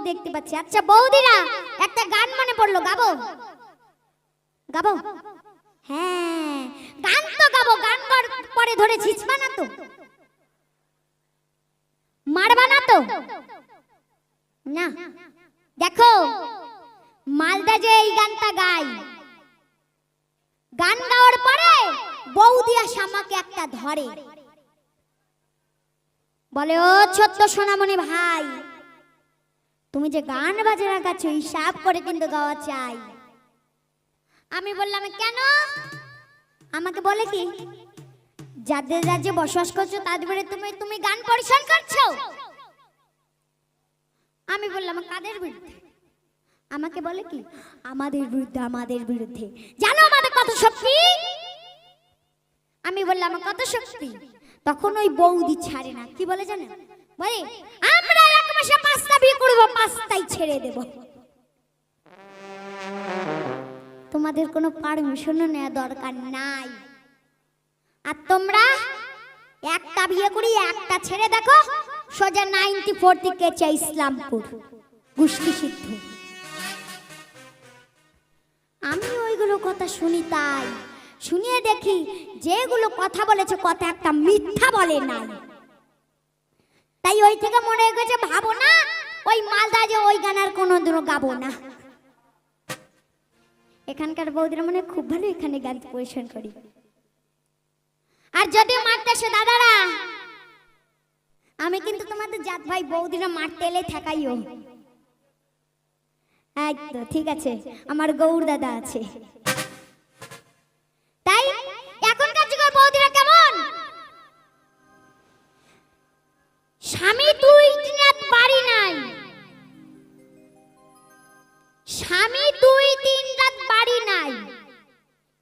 বৌদি দেখতে পাচ্ছি। আচ্ছা বৌদিরা, একটা গান মনে পড়ল, গাবো? গাবো? হ্যাঁ গান তো গাবো, গান পরে ধরে ছিচবা না তো। মারবা না তো। না। দেখো, মালদা যে এই গানটা গাই গান গাওয়ার পরে বৌদি আসে আমাকে একটা ধরে। বলে, ও ছোট্ট সোনামণি ভাই তুমি যে গান বাজনা গাচ্ছ, হিসাব করে কিন্তু গাওয়া চাই। আমি বললাম, কেন? আমাকে বলে কি, যাদের রাজ্যে বসবাস করছ, তাদের তুমি তুমি গান পরিশোধ করছ? আমি বললাম, কাদের বিরুদ্ধে? আমাকে বলে কি, আমাদের বিরুদ্ধে আমাদের বিরুদ্ধে। জানো আমাদের কত শক্তি? আমি বললাম, কত শক্তি? তখন ওই বৌদি ছাড়ে না। কি বলে জানেন বলে এক মাসে পাঁচটা বিয়ে করব, পাঁচটাই ছেড়ে দেব। তোমাদের কোনো পারমিশনও নেওয়া দরকার নাই। আর তোমরা একটা বিয়ে করি, একটা ছেড়ে দেখো, সোজা নাইনটি ফোর থেকে চাই ইসলামপুর গুষ্টি সিদ্ধ। আমি ওইগুলো কথা শুনি তাই, শুনিয়ে দেখি, যেগুলো কথা বলেছে, কথা একটা মিথ্যা বলে নাই। তাই ওই থেকে মনে হয়ে গেছে, ভাবো না, ওই মালদা যে ওই গান আর কোনোদিনও গাবো না। এখানকার বৌদিরা মনে খুব ভালো এখানে গান পরিবেশন করি। আর যদি মারতে আসে, দাদারা, আমি কিন্তু তোমাদের জাত ভাই বৌদিরা মারতে এলে থাকাইও এই তো ঠিক আছে, আমার গৌর দাদা আছে। স্বামী দুই তিন রাত বাড়ি নাই।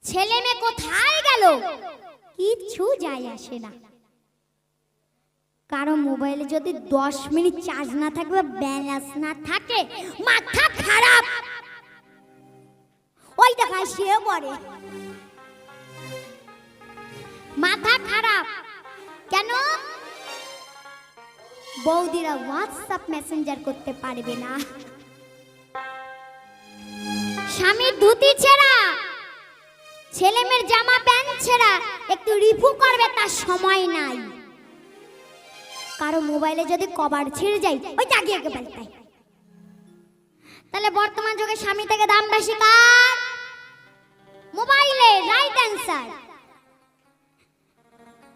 ছেলে মেয়ে কোথায় গেল? কিচ্ছু যায় আসে না। কারও মোবাইলে যদি দশ মিনিট চার্জ না থাকবে ব্যালেন্স না থাকে, মাথা খারাপ। ওই দেখা সে পড়ে। মাথা খারাপ। কেন? বৌদিরা হোয়াটসঅ্যাপ মেসেঞ্জার করতে পারবে না। স্বামীর ধুতি ছেঁড়া ছেলে মেয়ের জামা প্যান্ট ছেঁড়া, একটু রিফু করবে তার সময় নাই। কারও মোবাইলে যদি কভার ছিঁড়ে যায় ওই জাগিয়ে কে পাল্টাই তাহলে বর্তমান যুগে স্বামী থেকে দাম বেশি কার? মোবাইলে রাইট অ্যান্সার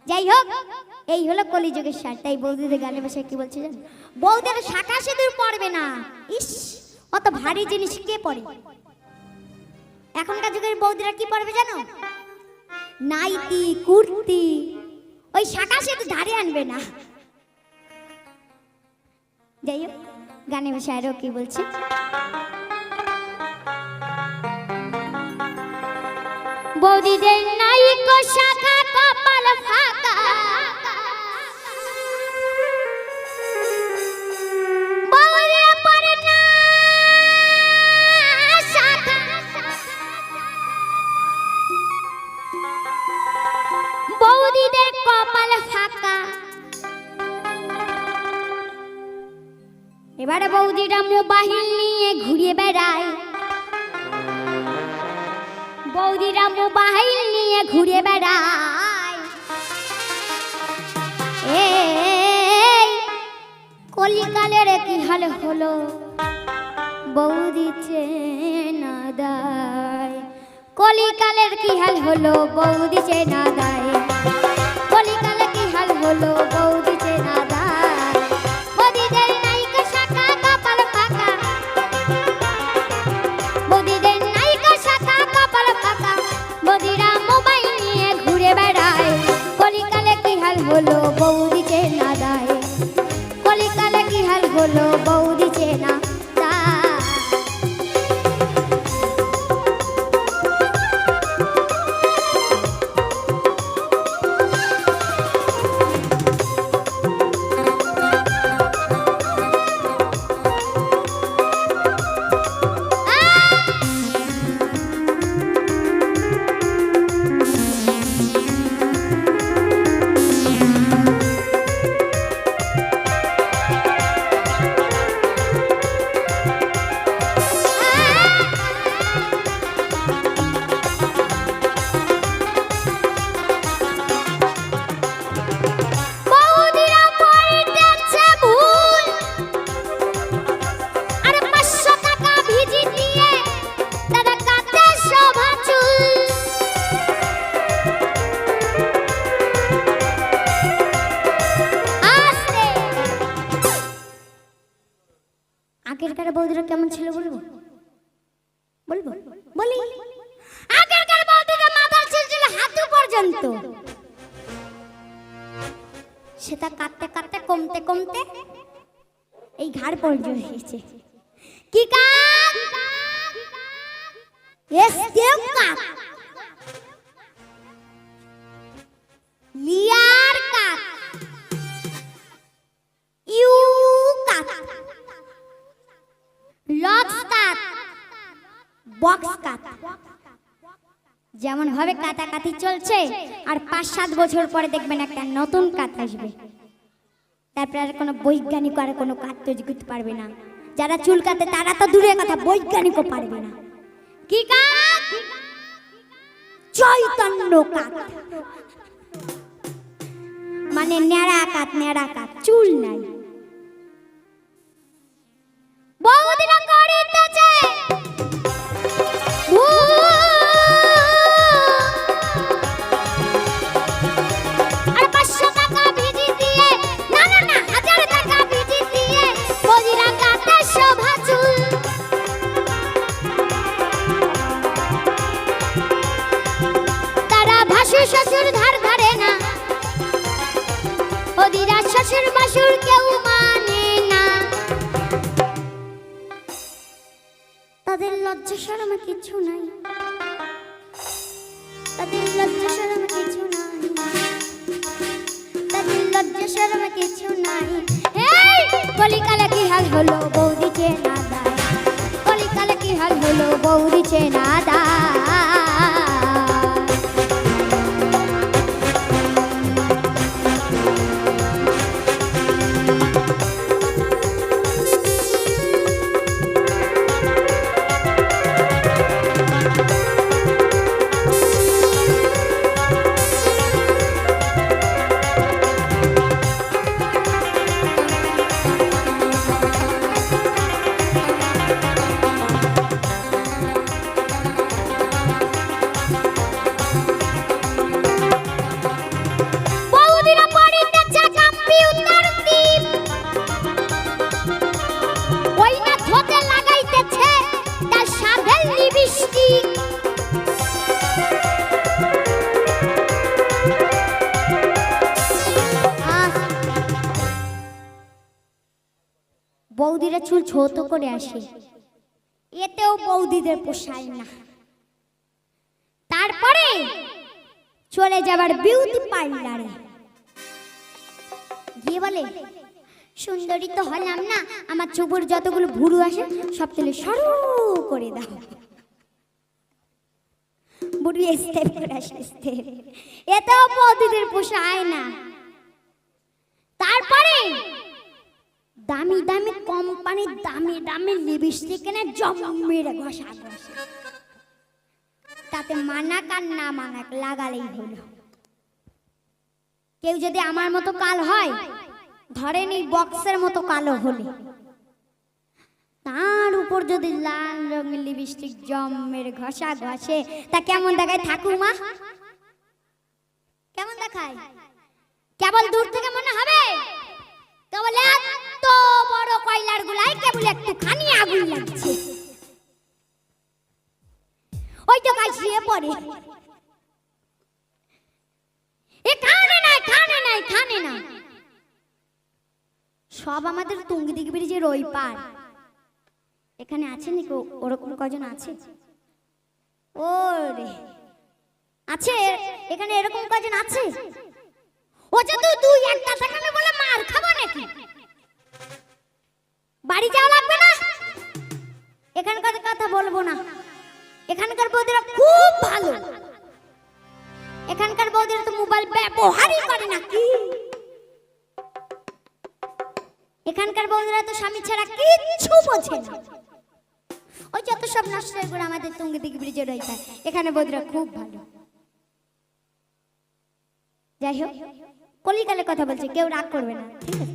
যাই হোক, এই হলো কলিযুগের সার, তাই বৌদিদের গানে বসে কি বলছে জানো? বৌদের শাখা সিঁদুর পড়বে না। ইস, অত ভারী জিনিস কে পড়ে? এখনকার যুগের বৌদিরা কি পড়বে জানো? নাইটি, কুর্তি। ওই শাখা সিঁদুর ধারে আনবে না। যাই হোক, গানে বসে আরও কি বলছে? বৌদিদের নাইকো শাখা কপাল ফাঁকা। বৌদিরা মোবাইল নিয়ে ঘুরে বেড়ায়। বৌদিরা মোবাইল নিয়ে ঘুরে বেড়ায়। কলিকালের কি হাল হলো? বৌদি চেনা দায়। কলিকালের কি হাল হলো? বৌদি চেনা দায়। কলিকালে কি হাল হলো? পর্যন্ত। সেটা কাটতে কাটতে কমতে কমতে এই ঘাড় পর্যন্ত এসেছে। কি কাক? এস কেউ কাক? লিয়ার কাক। ইউ কাক। লক্স কাক। বক্স কাক। যেমন ভাবে কাটাকাটি চলছে আর পাঁচ সাত বছর পরে দেখবেন একটা নতুন কাত আসবে। তারপরে আর কোনো বৈজ্ঞানিক আর কোনো কাজ তৈরি করতে পারবে না। যারা চুল কাটে তারা তো দূরের কথা বৈজ্ঞানিকও পারবে না। কি কাক চৈতন্য কাক মানে ন্যাড়া কাত ন্যাড়া কাত চুল নাই। বৌদিরা লজ্জা সরম কিছু নাই। তাদের লজ্জা সরম কিছু নাই। তাদের লজ্জা সরম কিছু নাই। কলিকালে কি হাল হলো বৌদি চেনা কলিকালে কি হাল হলো আসে এতেও বৌদিদের পোষায় না। তারপরে চলে যাবার বিউটি পার্লারে গিয়ে বলে, সুন্দরী তো হলাম না, আমার চুপুর যতগুলো ভুরু আসে সব তুলে সরু করে দাও। বুড়ি স্টেপ করে আসে এতেও বৌদিদের পোষায় না। তারপরে দামি দামি কোম্পানির দামি দামি লিপস্টিক এনে জমের ঘষা ঘষা। তাতে মানাক আর না মানাক লাগালেই হলো। কেউ যদি আমার মতো কাল হয়, ধরেন এই বক্সের মতো কালো হলে। তার উপর যদি লাল রঙের লিপস্টিক জমের ঘষা ঘষে, তা কেমন দেখায় ঠাকুমা কেমন দেখায়? কেবল দূর থেকে মনে হবে? কেবল কেবল একটু খানি আগুন লাগছে। ওই তো গাছ শুয়ে পড়ে। এ খানে নাই খানে নাই খানে না। সব আমাদের তুঙ্গিদিঘি ব্রিজের ওই পার। এখানে আছে নাকি? ওরকম কজন আছে? ওরে। আছে? এখানে এরকম কজন আছে? ও যে তুই একটা সেখানে বলে মার খাব নাকি? বাড়ি যাওয়া লাগবে না? এখানকার কথা বলব না। এখানকার বৌদিরা খুব ভালো। এখানকার বৌদিরা তো মোবাইল ব্যবহারই করে না কি? এখানকার বৌদিরা তো স্বামী ছাড়া কিচ্ছু বোঝে না। ওই যত সব নষ্ট করে আমাদের তুঙ্গি দিঘি ব্রিজে রয়েছে, এখানে বৌদিরা খুব ভালো। যাই হোক কলিকালে কথা বলছে, কেউ রাগ করবে না, ঠিক আছে?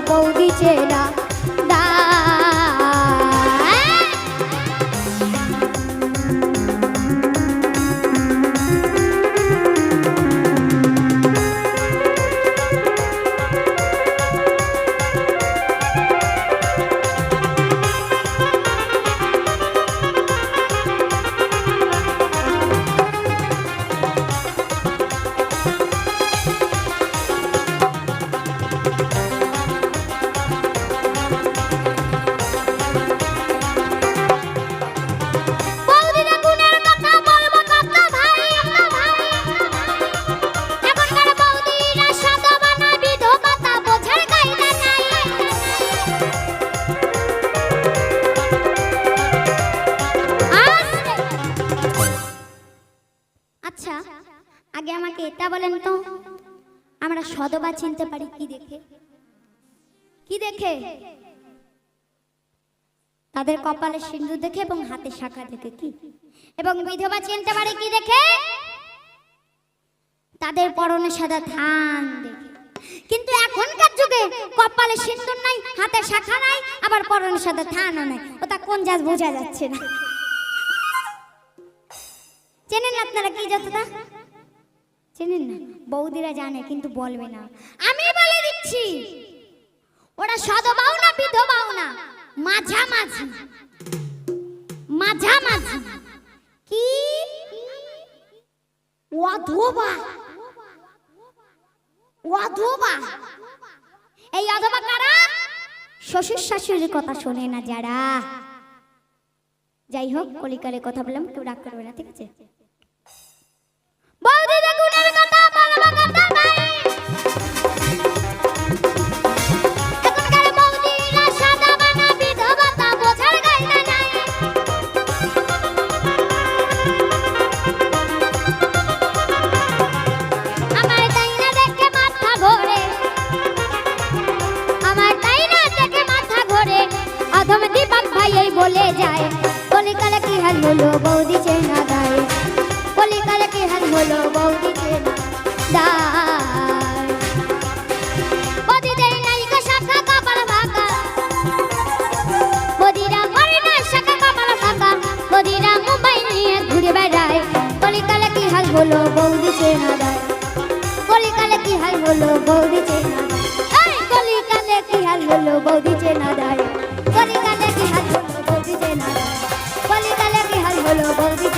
बौदी चेला। দেখে। তাদের কপালে সিন্ধু দেখে এবং হাতে শাখা দেখে কি? এবং বিধবা চিনতে পারে কি দেখে? তাদের পরনে সাদা থান দেখে। কিন্তু এখনকার যুগে কপালে সিন্দুর নাই, হাতে শাখা নাই, আবার পরনে সাদা থানও নাই। ওটা কোন জাত বোঝা যাচ্ছে না। চেনেন আপনারা কি যতটা? চেনেন না? বৌদিরা জানে, কিন্তু বলবে না। আমি বলে দিচ্ছি। ওরা সদবাও না বিধবাও না মাঝামাঝি মাঝামাঝি কি? অধবা। অধবা। এই অধবা কারা? শ্বশুর শাশুড়ির কথা শোনে না যারা। যাই হোক কলিকালে কথা বললাম, কেউ রাগ করবে না, ঠিক আছে?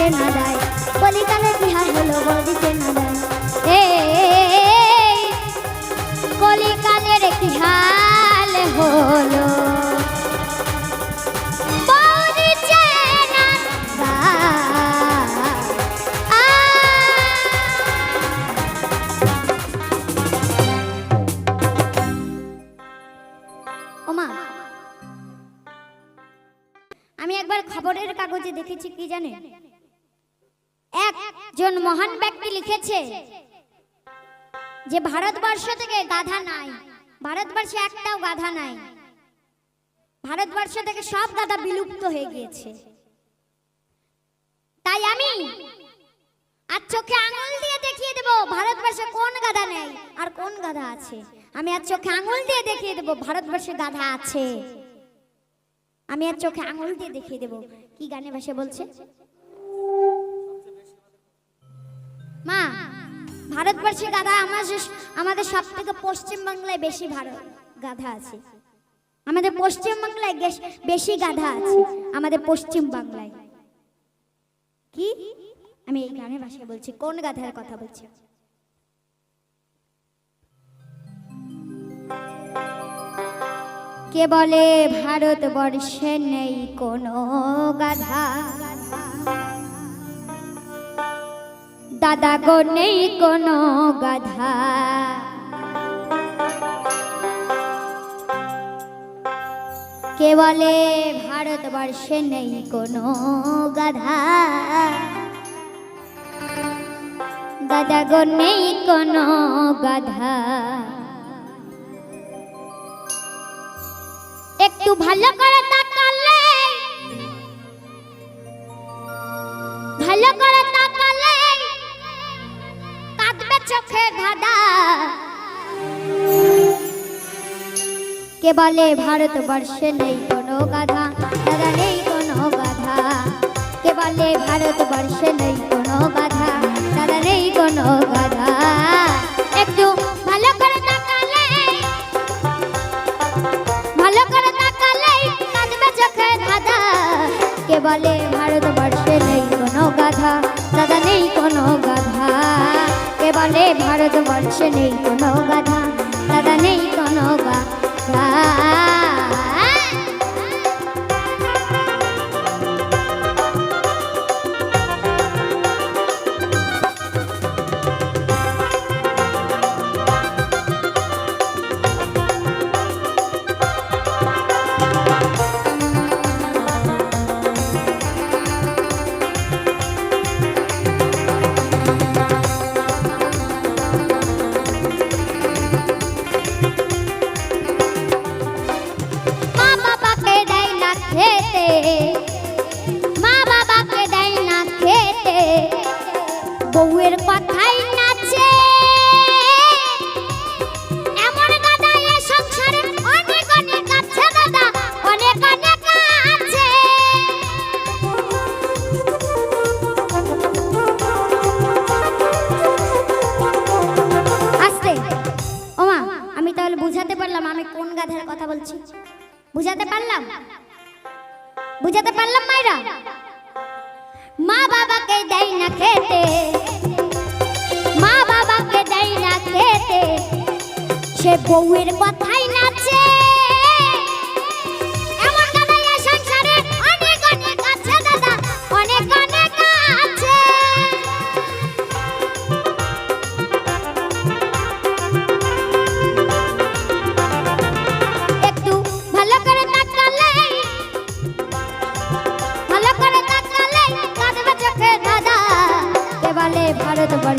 বৌদি না দেয়। কলিকালে বিহার হলো হলো দিতে না দায় ব্যক্তি যে ভারতবর্ষ থেকে গাধা নাই। ভারতবর্ষে একটাও গাধা নাই। ভারতবর্ষ থেকে সব গাধা বিলুপ্ত হয়ে গিয়েছে। তাই আমি আর চোখে আঙুল দিয়ে দেখিয়ে দেব ভারতবর্ষে কোন গাধা নেই আর কোন গাধা আছে। আমি আর চোখে আঙুল দিয়ে দেখিয়ে দেব ভারতবর্ষে গাধা আছে। আমি আর চোখে আঙুল দিয়ে দেখিয়ে দেব। কি গানে ভাষা বলছে? মা ভারতবর্ষে গাধা আমাদের আমাদের সব থেকে পশ্চিমবাংলায় বেশি ভারত গাধা আছে। আমাদের পশ্চিমবাংলায় বেশি গাধা আছে আমাদের পশ্চিম বাংলায়। কি? আমি এই গানের ভাষায় বলছি, কোন গাধার কথা বলছি? কে বলে ভারতবর্ষে নেই কোনো গাধা? দাদা গো নেই কোনো গাধা। কে বলে ভারতবর্ষে নেই কোনো গাধা? দাদা গো নেই কোনো গাধা। একটু ভালো করে চোখে ধাঁধা। কে বলে ভারতবর্ষে নেই কোনো গাধা? দাদা নেই কোনো গাধা। কে বলে ভারতবর্ষে নেই কোনো গাধা? দাদা নেই কোনো গাধা। একটু ভালো করে তাকালে, ভালো করে তাকালে কাঁদবে চোখে কে বলে ভারতবর্ষে ভারতবর্ষে নেই কোনো গাধা দাদা নেই কোনো গাধা বুঝাতে পারলাম? বুঝাতে পারলাম মায়েরা? মা বাবাকে দেয় না খেতে। মা বাবাকে দেয় না খেতে। সে বউয়ের কথাই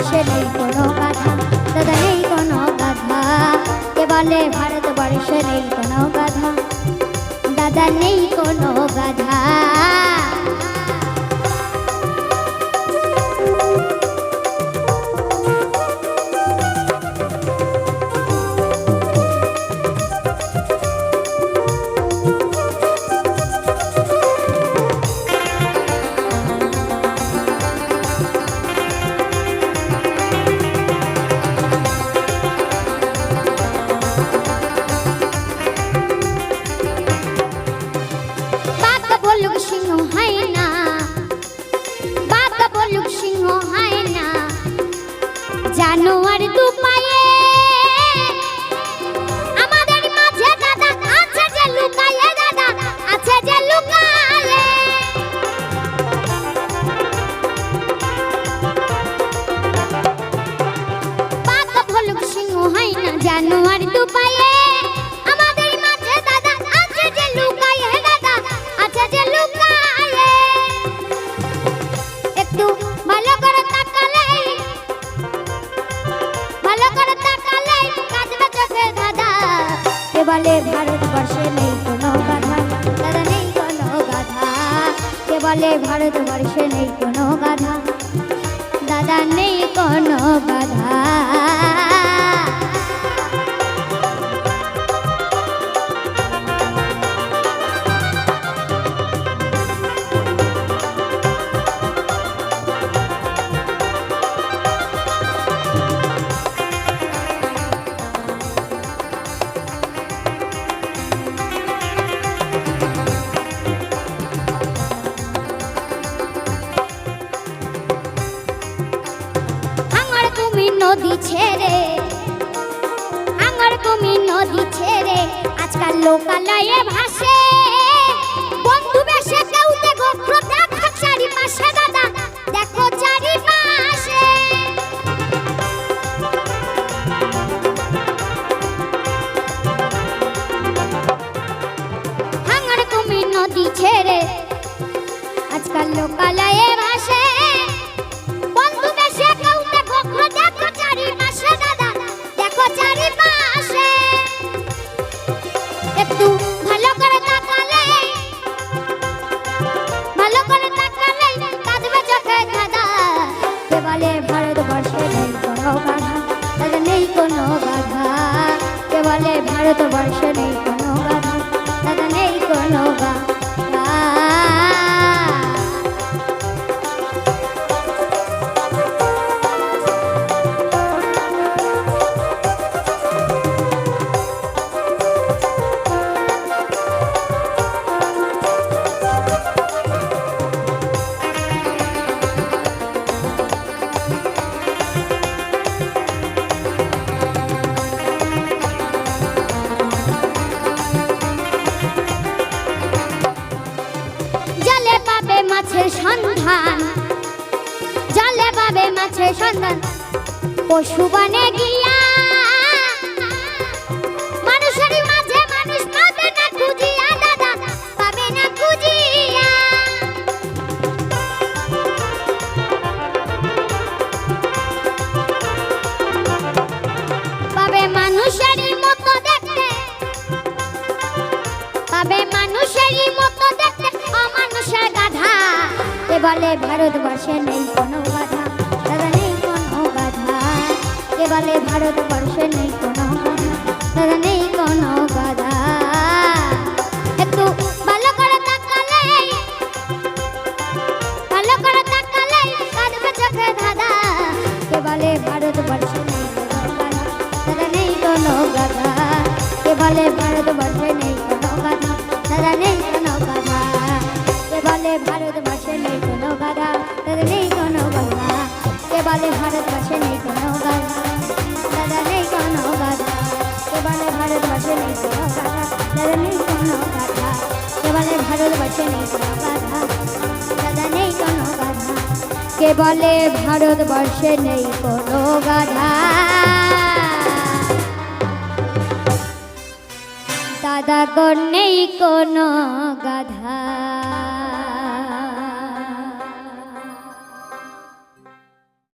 দেশে নেই কোনো কথা দাদা নেই কোনো কথা কে বলে ভারতবর্ষে নেই কোনো কথা দাদা নেই কোনো বলে ভারতবর্ষে নেই কোনো বাধা। দাদা নেই কোনো বাধা। ভাসে। বন্ধু বেশে কেউতে গোপ্রতা শাড়ি পাশে ভারতবর্ষ নেই কোনো গাছ দাদা নেই কোনো গাছ পশুবানে বলে ভারতবর্ষে নেই কোনো গাধা দাদা নেই কোনো গাধা কে বলে ভারতবর্ষে নেই কোনো গাধা দাদা নেই কোনো গাধা কে বলে ভারতবর্ষে নেই কোনো গাধা দাদা নেই কোনো গাধা কে বলে ভারতবর্ষে নেই কোনো গাধা দাদা নেই কোনো গাধা কে বলে ভারতবর্ষে নেই কোনো গাধা দাদা নেই কোনো গাধা কে বলে ভারতবর্ষে নেই কোনো গাধা দাদা গো নেই কোনো।